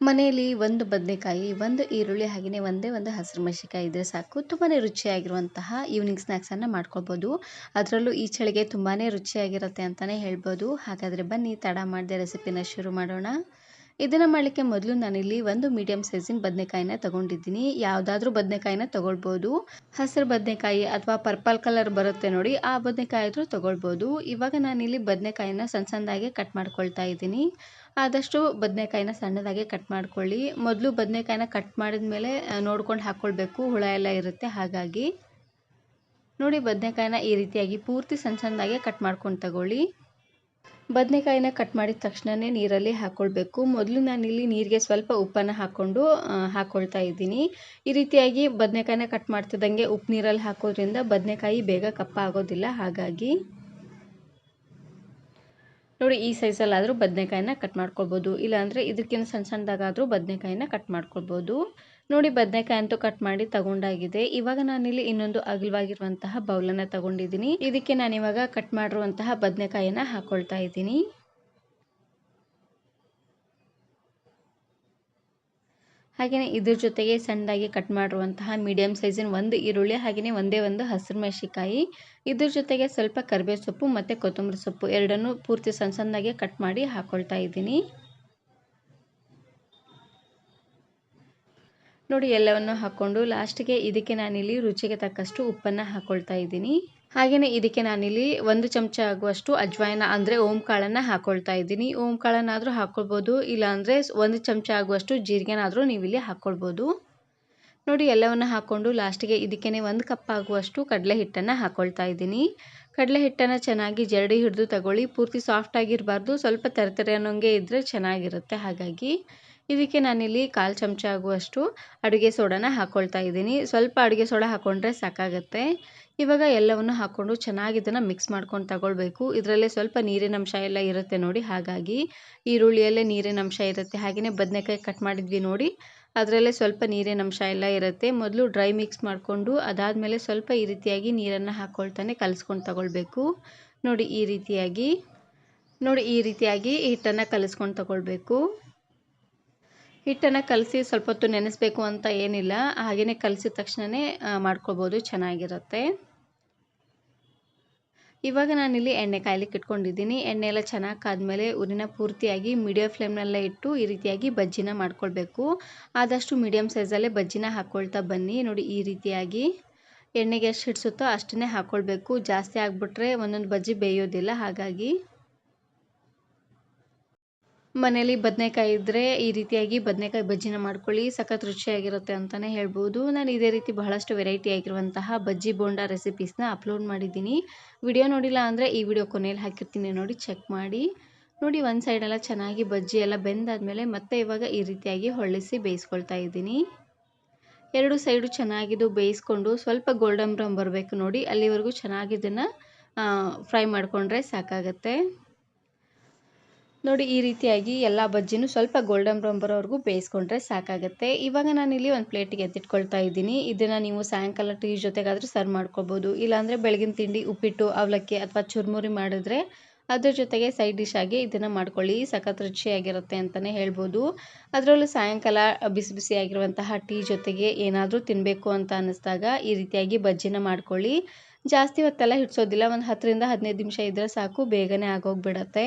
ಮನೆಯಲ್ಲಿ ಒಂದು ಬದನೆಕಾಯಿ, ಒಂದು ಈರುಳ್ಳಿ ಹಾಗೆಯೇ ಒಂದೇ ಒಂದು ಹಸಿರು ಮೆಣಸಿನ್ಕಾಯಿ ಇದ್ದರೆ ಸಾಕು. ತುಂಬಾ ರುಚಿಯಾಗಿರುವಂತಹ ಈವ್ನಿಂಗ್ ಸ್ನ್ಯಾಕ್ಸನ್ನು ಮಾಡ್ಕೊಳ್ಬೋದು. ಅದರಲ್ಲೂ ಈ ಚಳಿಗೆ ತುಂಬಾ ರುಚಿಯಾಗಿರುತ್ತೆ ಅಂತಲೇ ಹೇಳ್ಬೋದು. ಹಾಗಾದರೆ ಬನ್ನಿ, ತಡ ಮಾಡದೆ ರೆಸಿಪಿನ ಶುರು ಮಾಡೋಣ. ಇದನ್ನು ಮಾಡಲಿಕ್ಕೆ ಮೊದಲು ನಾನಿಲ್ಲಿ ಒಂದು ಮೀಡಿಯಮ್ ಸೈಜಿನ ಬದನೆಕಾಯಿನ ತಗೊಂಡಿದ್ದೀನಿ. ಯಾವುದಾದ್ರೂ ಬದನೆಕಾಯಿನ ತಗೊಳ್ಬೋದು. ಹಸಿರು ಬದನೆಕಾಯಿ ಅಥವಾ ಪರ್ಪಲ್ ಕಲರ್ ಬರುತ್ತೆ ನೋಡಿ, ಆ ಬದನೆಕಾಯಿ ಆದರೂ ತಗೊಳ್ಬೋದು. ಇವಾಗ ನಾನಿಲ್ಲಿ ಬದನೆಕಾಯಿನ ಸಣ್ಣ ಸಣ್ಣದಾಗಿ ಕಟ್ ಮಾಡ್ಕೊಳ್ತಾ ಇದ್ದೀನಿ. ಆದಷ್ಟು ಬದನೆಕಾಯಿನ ಸಣ್ಣದಾಗಿ ಕಟ್ ಮಾಡ್ಕೊಳ್ಳಿ. ಮೊದಲು ಬದನೆಕಾಯಿನ ಕಟ್ ಮಾಡಿದ ಮೇಲೆ ನೋಡ್ಕೊಂಡು ಹಾಕ್ಕೊಳ್ಬೇಕು ಹುಳ ಎಲ್ಲ ಇರುತ್ತೆ ಹಾಗಾಗಿ. ನೋಡಿ, ಬದನೆಕಾಯಿನ ಈ ರೀತಿಯಾಗಿ ಪೂರ್ತಿ ಸಣ್ಣ ಸಣ್ಣದಾಗಿ ಕಟ್ ಮಾಡ್ಕೊಂಡು ತಗೊಳ್ಳಿ. ಬದನೆಕಾಯಿನ ಕಟ್ ಮಾಡಿದ ತಕ್ಷಣವೇ ನೀರಲ್ಲಿ ಹಾಕ್ಕೊಳ್ಬೇಕು ಮೊದಲು ನಾನಿಲ್ಲಿ ನೀರಿಗೆ ಸ್ವಲ್ಪ ಉಪ್ಪನ್ನು ಹಾಕ್ಕೊಂಡು ಹಾಕ್ಕೊಳ್ತಾ ಇದ್ದೀನಿ. ಈ ರೀತಿಯಾಗಿ ಬದನೆಕಾಯಿನ ಕಟ್ ಮಾಡ್ತಿದ್ದಂಗೆ ಉಪ್ಪು ನೀರಲ್ಲಿ ಹಾಕೋದ್ರಿಂದ ಬದನೆಕಾಯಿ ಬೇಗ ಕಪ್ಪ ಆಗೋದಿಲ್ಲ. ಹಾಗಾಗಿ ನೋಡಿ, ಈ ಸೈಜಲ್ಲಾದರೂ ಬದನೆಕಾಯಿನ ಕಟ್ ಮಾಡ್ಕೊಳ್ಬೋದು. ಇಲ್ಲಾಂದರೆ ಇದಕ್ಕಿಂತ ಸಣ್ಣ ಸಣ್ಣದಾಗಾದರೂ ಬದನೆಕಾಯಿನ ಕಟ್ ಮಾಡ್ಕೊಳ್ಬೋದು. ನೋಡಿ ಬದನೆಕಾಯಿ ಅಂತೂ ಕಟ್ ಮಾಡಿ ತಗೊಂಡಾಗಿದೆ. ಇವಾಗ ನಾನಿಲ್ಲಿ ಇನ್ನೊಂದು ಅಗಲವಾಗಿರುವಂತಹ ಬೌಲನ್ನು ತಗೊಂಡಿದ್ದೀನಿ. ಇದಕ್ಕೆ ನಾನಿವಾಗ ಕಟ್ ಮಾಡಿರುವಂತಹ ಬದನೆಕಾಯಿನ ಹಾಕೊಳ್ತಾ ಇದ್ದೀನಿ. ಹಾಗೆಯೇ ಇದ್ರ ಜೊತೆಗೆ ಸಣ್ಣದಾಗಿ ಕಟ್ ಮಾಡಿರುವಂತಹ ಮೀಡಿಯಮ್ ಸೈಜಿನ ಒಂದು ಈರುಳ್ಳಿ ಹಾಗೆಯೇ ಒಂದೇ ಒಂದು ಹಸಿರು ಮೆಣಸಿಕಾಯಿ ಇದ್ರ ಜೊತೆಗೆ ಸ್ವಲ್ಪ ಕರಿಬೇವು ಸೊಪ್ಪು ಮತ್ತು ಕೊತ್ತಂಬರಿ ಸೊಪ್ಪು ಎರಡನ್ನೂ ಪೂರ್ತಿ ಸಣ್ಣ ಸಣ್ಣದಾಗಿ ಕಟ್ ಮಾಡಿ ಹಾಕ್ಕೊಳ್ತಾ ಇದ್ದೀನಿ. ನೋಡಿ ಎಲ್ಲವನ್ನು ಹಾಕ್ಕೊಂಡು ಲಾಸ್ಟಿಗೆ ಇದಕ್ಕೆ ನಾನಿಲ್ಲಿ ರುಚಿಗೆ ತಕ್ಕಷ್ಟು ಉಪ್ಪನ್ನು ಹಾಕ್ಕೊಳ್ತಾ ಇದ್ದೀನಿ. ಹಾಗೆಯೇ ಇದಕ್ಕೆ ನಾನಿಲ್ಲಿ ಒಂದು ಚಮಚ ಆಗುವಷ್ಟು ಅಜ್ವಾಯನ ಅಂದರೆ ಓಂ ಕಾಳನ್ನು ಹಾಕ್ಕೊಳ್ತಾ ಇದ್ದೀನಿ. ಓಂ ಕಾಳನ್ನಾದರೂ ಹಾಕ್ಕೊಳ್ಬೋದು ಇಲ್ಲಾಂದರೆ ಒಂದು ಚಮಚ ಆಗುವಷ್ಟು ಜೀರಿಗೆನಾದರೂ ನೀವು ಇಲ್ಲಿ ಹಾಕ್ಕೊಳ್ಬೋದು ನೋಡಿ ಎಲ್ಲವನ್ನು ಹಾಕ್ಕೊಂಡು ಲಾಸ್ಟಿಗೆ ಇದಕ್ಕೇ ಒಂದು ಕಪ್ ಆಗುವಷ್ಟು ಕಡಲೆ ಹಿಟ್ಟನ್ನು ಹಾಕ್ಕೊಳ್ತಾ ಇದ್ದೀನಿ. ಕಡಲೆ ಹಿಟ್ಟನ್ನು ಚೆನ್ನಾಗಿ ಜರಡಿ ಹಿಡಿದು ತಗೊಳ್ಳಿ. ಪೂರ್ತಿ ಸಾಫ್ಟಾಗಿರಬಾರ್ದು ಸ್ವಲ್ಪ ತರತರೆ ಅನ್ನೋಂಗೆ ಇದ್ದರೆ ಚೆನ್ನಾಗಿರುತ್ತೆ ಹಾಗಾಗಿ. ಇದಕ್ಕೆ ನಾನಿಲ್ಲಿ ಕಾಲು ಚಮಚ ಆಗುವಷ್ಟು ಅಡುಗೆ ಸೋಡಾನ ಹಾಕ್ಕೊಳ್ತಾ ಇದ್ದೀನಿ. ಸ್ವಲ್ಪ ಅಡುಗೆ ಸೋಡಾ ಹಾಕ್ಕೊಂಡ್ರೆ ಸಾಕಾಗುತ್ತೆ. ಇವಾಗ ಎಲ್ಲವನ್ನು ಹಾಕ್ಕೊಂಡು ಚೆನ್ನಾಗಿ ಇದನ್ನು ಮಿಕ್ಸ್ ಮಾಡ್ಕೊಂಡು ತಗೊಳ್ಬೇಕು. ಇದರಲ್ಲೇ ಸ್ವಲ್ಪ ನೀರಿನ ಅಂಶ ಎಲ್ಲ ಇರುತ್ತೆ ನೋಡಿ, ಹಾಗಾಗಿ ಈರುಳ್ಳಿಯಲ್ಲೇ ನೀರಿನ ಅಂಶ ಇರುತ್ತೆ. ಹಾಗೆಯೇ ಬದನೆಕಾಯಿ ಕಟ್ ಮಾಡಿದ್ವಿ ನೋಡಿ, ಅದರಲ್ಲೇ ಸ್ವಲ್ಪ ನೀರಿನ ಅಂಶ ಎಲ್ಲ ಇರುತ್ತೆ. ಮೊದಲು ಡ್ರೈ ಮಿಕ್ಸ್ ಮಾಡಿಕೊಂಡು ಅದಾದಮೇಲೆ ಸ್ವಲ್ಪ ಈ ರೀತಿಯಾಗಿ ನೀರನ್ನು ಹಾಕ್ಕೊಳ್ತಾನೆ ಕಲಸ್ಕೊಂಡು ತಗೊಳ್ಬೇಕು. ನೋಡಿ, ಈ ರೀತಿಯಾಗಿ, ನೋಡಿ, ಈ ರೀತಿಯಾಗಿ ಹಿಟ್ಟನ್ನು ಕಲಸ್ಕೊಂಡು ತಗೊಳ್ಬೇಕು. ಹಿಟ್ಟನ್ನು ಕಲಸಿ ಸ್ವಲ್ಪ ಹೊತ್ತು ನೆನೆಸಬೇಕು ಅಂತ ಏನಿಲ್ಲ. ಹಾಗೆಯೇ ಕಲಸಿದ ತಕ್ಷಣವೇ ಮಾಡ್ಕೊಬೋದು ಚೆನ್ನಾಗಿರುತ್ತೆ. ಇವಾಗ ನಾನಿಲ್ಲಿ ಎಣ್ಣೆ ಕಾಯ್ಲಿಕ್ಕೆ ಇಟ್ಕೊಂಡಿದ್ದೀನಿ. ಎಣ್ಣೆ ಎಲ್ಲ ಚೆನ್ನಾಗಿ ಕಾದ್ಮೇಲೆ ಉರಿನ ಪೂರ್ತಿಯಾಗಿ ಮೀಡಿಯಂ ಫ್ಲೇಮ್ನೆಲ್ಲ ಇಟ್ಟು ಈ ರೀತಿಯಾಗಿ ಬಜ್ಜಿನ ಮಾಡ್ಕೊಳ್ಬೇಕು. ಆದಷ್ಟು ಮೀಡಿಯಮ್ ಸೈಜಲ್ಲೇ ಬಜ್ಜಿನ ಹಾಕ್ಕೊಳ್ತಾ ಬನ್ನಿ. ನೋಡಿ, ಈ ರೀತಿಯಾಗಿ ಎಣ್ಣೆಗೆ ಎಷ್ಟು ಹಿಡಿಸುತ್ತೋ ಅಷ್ಟನ್ನೇ ಹಾಕ್ಕೊಳ್ಬೇಕು ಜಾಸ್ತಿ ಆಗಿಬಿಟ್ರೆ ಒಂದೊಂದು ಬಜ್ಜಿ ಬೇಯೋದಿಲ್ಲ. ಹಾಗಾಗಿ ಮನೇಲಿ ಬದನೇಕಾಯಿ ಇದ್ದರೆ ಈ ರೀತಿಯಾಗಿ ಬದನೇಕಾಯಿ ಬಜ್ಜಿನ ಮಾಡ್ಕೊಳ್ಳಿ. ಸಖತ್ ರುಚಿಯಾಗಿರುತ್ತೆ ಅಂತಲೇ ಹೇಳ್ಬೋದು. ನಾನು ಇದೇ ರೀತಿ ಬಹಳಷ್ಟು ವೆರೈಟಿ ಆಗಿರುವಂತಹ ಬಜ್ಜಿ ಬೋಂಡಾ ರೆಸಿಪೀಸ್ನ ಅಪ್ಲೋಡ್ ಮಾಡಿದ್ದೀನಿ. ವಿಡಿಯೋ ನೋಡಿಲ್ಲ ಅಂದರೆ ಈ ವಿಡಿಯೋ ಕೊನೆಯಲ್ಲಿ ಹಾಕಿರ್ತೀನಿ ನೋಡಿ ಚೆಕ್ ಮಾಡಿ. ನೋಡಿ, ಒಂದು ಸೈಡೆಲ್ಲ ಚೆನ್ನಾಗಿ ಬಜ್ಜಿ ಎಲ್ಲ ಬೆಂದಾದಮೇಲೆ ಮತ್ತೆ ಇವಾಗ ಈ ರೀತಿಯಾಗಿ ಹೊಳ್ಳಿಸಿ ಬೇಯಿಸ್ಕೊಳ್ತಾ ಇದ್ದೀನಿ. ಎರಡು ಸೈಡು ಚೆನ್ನಾಗಿದ್ದು ಬೇಯಿಸ್ಕೊಂಡು ಸ್ವಲ್ಪ ಗೋಲ್ಡನ್ ಬ್ರೌನ್ ಬರಬೇಕು ನೋಡಿ. ಅಲ್ಲಿವರೆಗೂ ಚೆನ್ನಾಗಿ ಇದನ್ನು ಫ್ರೈ ಮಾಡಿಕೊಂಡ್ರೆ ಸಾಕಾಗತ್ತೆ. ನೋಡಿ, ಈ ರೀತಿಯಾಗಿ ಎಲ್ಲ ಬಜ್ಜಿನೂ ಸ್ವಲ್ಪ ಗೋಲ್ಡನ್ ಬ್ರೌನ್ ಬರೋವರೆಗೂ ಬೇಯಿಸ್ಕೊಂಡ್ರೆ ಸಾಕಾಗುತ್ತೆ. ಇವಾಗ ನಾನಿಲ್ಲಿ ಒಂದು ಪ್ಲೇಟಿಗೆ ಎತ್ತಿಟ್ಕೊಳ್ತಾ ಇದ್ದೀನಿ. ಇದನ್ನು ನೀವು ಸಾಯಂಕಾಲ ಟೀ ಜೊತೆಗಾದರೂ ಸರ್ವ್ ಮಾಡ್ಕೋಬೋದು. ಇಲ್ಲಾಂದರೆ ಬೆಳಗಿನ ತಿಂಡಿ ಉಪ್ಪಿಟ್ಟು, ಅವಲಕ್ಕಿ ಅಥವಾ ಚುರುಮುರಿ ಮಾಡಿದ್ರೆ ಅದ್ರ ಜೊತೆಗೆ ಸೈಡ್ ಡಿಶ್ ಆಗಿ ಇದನ್ನು ಮಾಡ್ಕೊಳ್ಳಿ. ಸಖತ್ ರುಚಿಯಾಗಿರುತ್ತೆ ಅಂತಲೇ ಹೇಳ್ಬೋದು. ಅದರಲ್ಲೂ ಸಾಯಂಕಾಲ ಬಿಸಿ ಬಿಸಿಯಾಗಿರುವಂತಹ ಟೀ ಜೊತೆಗೆ ಏನಾದರೂ ತಿನ್ನಬೇಕು ಅಂತ ಅನ್ನಿಸ್ದಾಗ ಈ ರೀತಿಯಾಗಿ ಬಜ್ಜಿನ ಮಾಡ್ಕೊಳ್ಳಿ. ಜಾಸ್ತಿ ಹೊತ್ತೆಲ್ಲ, ಹಿಡ್ಸೋದಿಲ್ಲ. ಒಂದು ಹತ್ತರಿಂದ ಹದಿನೈದು ನಿಮಿಷ ಇದ್ದರೆ ಸಾಕು. ಬೇಗನೆ ಆಗೋಗ್ಬಿಡತ್ತೆ.